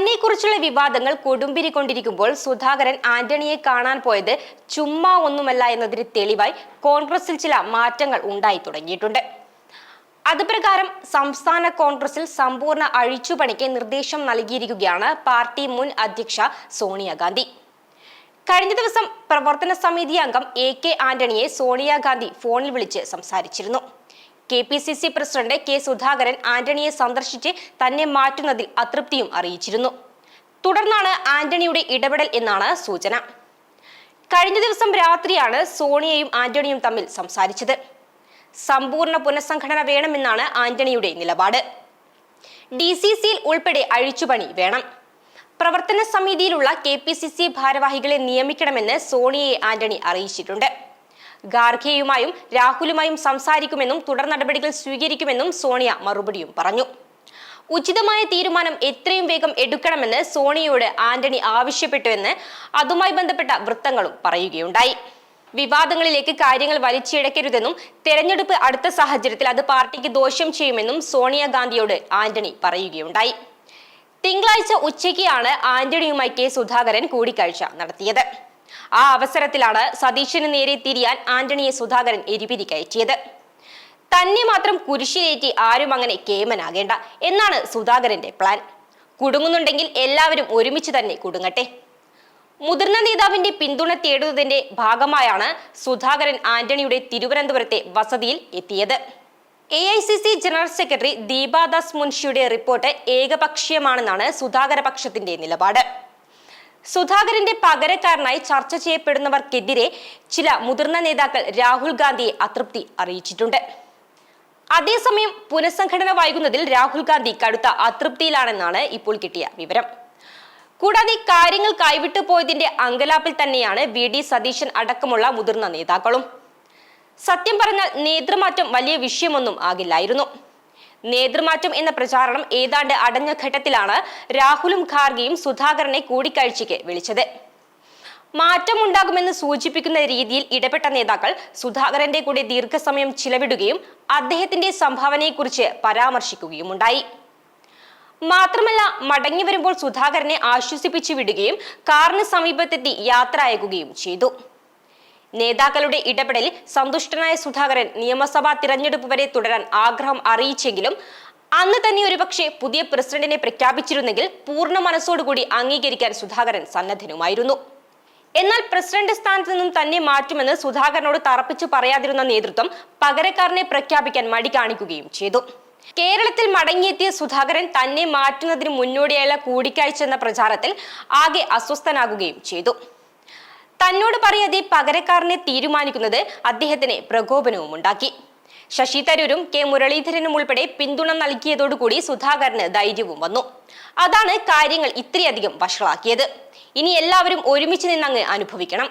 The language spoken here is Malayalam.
തന്നെക്കുറിച്ചുള്ള വിവാദങ്ങൾ കൊടുമ്പിരി കൊണ്ടിരിക്കുമ്പോൾ സുധാകരൻ ആന്റണിയെ കാണാൻ പോയത് ചുമ്മാ ഒന്നുമല്ല എന്നതിന് തെളിവായി കോൺഗ്രസിൽ ചില മാറ്റങ്ങൾ ഉണ്ടായി തുടങ്ങിയിട്ടുണ്ട്. അതുപ്രകാരം സംസ്ഥാന കോൺഗ്രസിൽ സമ്പൂർണ അഴിച്ചുപണിക്ക് നിർദ്ദേശം നൽകിയിരിക്കുകയാണ് പാർട്ടി മുൻ അധ്യക്ഷ സോണിയാഗാന്ധി കഴിഞ്ഞ ദിവസം പ്രവർത്തന സമിതി അംഗം എ കെ ആന്റണിയെ സോണിയാഗാന്ധി ഫോണിൽ വിളിച്ച് സംസാരിച്ചിരുന്നു. K P C C president K Sudhakaran ആന്റണിയെ സന്ദർശിച്ച് തന്നെ മാറ്റുന്നതിൽ അതൃപ്തിയും അറിയിച്ചിരുന്നു. തുടർന്നാണ് ആന്റണിയുടെ ഇടപെടൽ എന്നാണ് സൂചന. കഴിഞ്ഞ ദിവസം രാത്രിയാണ് സോണിയയും ആന്റണിയും തമ്മിൽ സംസാരിച്ചത്. സമ്പൂർണ പുനഃസംഘടന വേണമെന്നാണ് ആന്റണിയുടെ നിലപാട്. ഡി സി സിയിൽ ഉൾപ്പെടെ അഴിച്ചുപണി വേണം. പ്രവർത്തന സമിതിയിലുള്ള കെ പി സി സി ഭാരവാഹികളെ നിയമിക്കണമെന്ന് സോണിയയെ ആന്റണി അറിയിച്ചിട്ടുണ്ട്. ഗാർഖെയുമായും രാഹുലുമായും സംസാരിക്കുമെന്നും തുടർ നടപടികൾ സ്വീകരിക്കുമെന്നും സോണിയ മറുപടിയും പറഞ്ഞു. ഉചിതമായ തീരുമാനം എത്രയും വേഗം എടുക്കണമെന്ന് സോണിയയോട് ആന്റണി ആവശ്യപ്പെട്ടുവെന്ന് അതുമായി ബന്ധപ്പെട്ട വൃത്തങ്ങളും പറയുകയുണ്ടായി. വിവാദങ്ങളിലേക്ക് കാര്യങ്ങൾ വലിച്ചിഴക്കരുതെന്നും തെരഞ്ഞെടുപ്പ് അടുത്ത സാഹചര്യത്തിൽ അത് പാർട്ടിക്ക് ദോഷം ചെയ്യുമെന്നും സോണിയാഗാന്ധിയോട് ആന്റണി പറയുകയുണ്ടായി. തിങ്കളാഴ്ച ഉച്ചയ്ക്കാണ് ആന്റണിയുമായി കെ സുധാകരൻ കൂടിക്കാഴ്ച നടത്തിയത്. ആ അവസരത്തിലാണ് സതീശന് നേരെ തിരിയാൻ ആന്റണിയെ സുധാകരൻ എരിപിരി കയറ്റിയത്. തന്നെ മാത്രം കുരിശിലേറ്റി ആരും അങ്ങനെ കേമനാകേണ്ട. എന്നാണ് സുധാകരന്റെ പ്ലാൻ കുടുങ്ങുന്നുണ്ടെങ്കിൽ എല്ലാവരും ഒരുമിച്ച് തന്നെ കുടുങ്ങട്ടെ. മുതിർന്ന നേതാവിന്റെ പിന്തുണ തേടുന്നതിന്റെ ഭാഗമായാണ് സുധാകരൻ ആന്റണിയുടെ തിരുവനന്തപുരത്തെ വസതിയിൽ എത്തിയത്. A I C C general secretary Deepadas മുൻഷിയുടെ റിപ്പോർട്ട് ഏകപക്ഷീയമാണെന്നാണ് സുധാകര പക്ഷത്തിന്റെ നിലപാട്. സുധാകരന്റെ പകരക്കാരനായി ചർച്ച ചെയ്യപ്പെടുന്നവർക്കെതിരെ ചില മുതിർന്ന നേതാക്കൾ രാഹുൽ ഗാന്ധിയെ അതൃപ്തി അറിയിച്ചിട്ടുണ്ട്. അതേസമയം പുനഃസംഘടന വൈകുന്നതിൽ രാഹുൽ ഗാന്ധി കടുത്ത അതൃപ്തിയിലാണെന്നാണ് ഇപ്പോൾ കിട്ടിയ വിവരം. കൂടാതെ കാര്യങ്ങൾ കൈവിട്ടു പോയതിന്റെ അങ്കലാപ്പിൽ തന്നെയാണ് വി ഡി സതീശൻ അടക്കമുള്ള മുതിർന്ന നേതാക്കളും. സത്യം പറഞ്ഞാൽ നേതൃമാറ്റം വലിയ വിഷയമൊന്നും ആകില്ലായിരുന്നു. നേതൃമാറ്റം എന്ന പ്രചാരണം ഏതാണ്ട് അടഞ്ഞ ഘട്ടത്തിലാണ് രാഹുലും ഖാർഗെയും സുധാകരനെ കൂടിക്കാഴ്ചയ്ക്ക് വിളിച്ചത്. മാറ്റമുണ്ടാകുമെന്ന് സൂചിപ്പിക്കുന്ന രീതിയിൽ ഇടപെട്ട നേതാക്കൾ സുധാകരന്റെ കൂടെ ദീർഘസമയം ചിലവിടുകയും അദ്ദേഹത്തിന്റെ സംഭാവനയെക്കുറിച്ച് പരാമർശിക്കുകയുമുണ്ടായി. മാത്രമല്ല മടങ്ങി വരുമ്പോൾ സുധാകരനെ ആശ്വസിപ്പിച്ചു വിടുകയും കാറിന് സമീപത്തെത്തി യാത്ര അയക്കുകയും ചെയ്തു. നേതാക്കളുടെ ഇടപെടലിൽ സന്തുഷ്ടനായ സുധാകരൻ നിയമസഭാ തിരഞ്ഞെടുപ്പ് വരെ തുടരാൻ ആഗ്രഹം അറിയിച്ചെങ്കിലും അന്ന് തന്നെ ഒരുപക്ഷെ പുതിയ പ്രസിഡന്റിനെ പ്രഖ്യാപിച്ചിരുന്നെങ്കിൽ പൂർണ മനസ്സോടുകൂടി അംഗീകരിക്കാൻ സുധാകരൻ സന്നദ്ധനുമായിരുന്നു. എന്നാൽ പ്രസിഡന്റ് സ്ഥാനത്ത് നിന്നും തന്നെ മാറ്റുമെന്ന് സുധാകരനോട് തറപ്പിച്ചു പറയാതിരുന്ന നേതൃത്വം പകരക്കാരനെ പ്രഖ്യാപിക്കാൻ മടി കാണിക്കുകയും ചെയ്തു. കേരളത്തിൽ മടങ്ങിയെത്തിയ സുധാകരൻ തന്നെ മാറ്റുന്നതിന് മുന്നോടിയായുള്ള കൂടിക്കാഴ്ച എന്ന പ്രചാരത്തിൽ ആകെ അസ്വസ്ഥനാകുകയും ചെയ്തു. തന്നോട് പറയാതെ പകരക്കാരനെ തീരുമാനിക്കുന്നത് അദ്ദേഹത്തിന് പ്രകോപനവും ഉണ്ടാക്കി. ശശി തരൂരും കെ മുരളീധരനും ഉൾപ്പെടെ പിന്തുണ നൽകിയതോടുകൂടി സുധാകരന് ധൈര്യവും വന്നു. അതാണ് കാര്യങ്ങൾ ഇത്രയധികം വഷളാക്കിയത്. ഇനി എല്ലാവരും ഒരുമിച്ച് നിന്നങ്ങ് അനുഭവിക്കണം.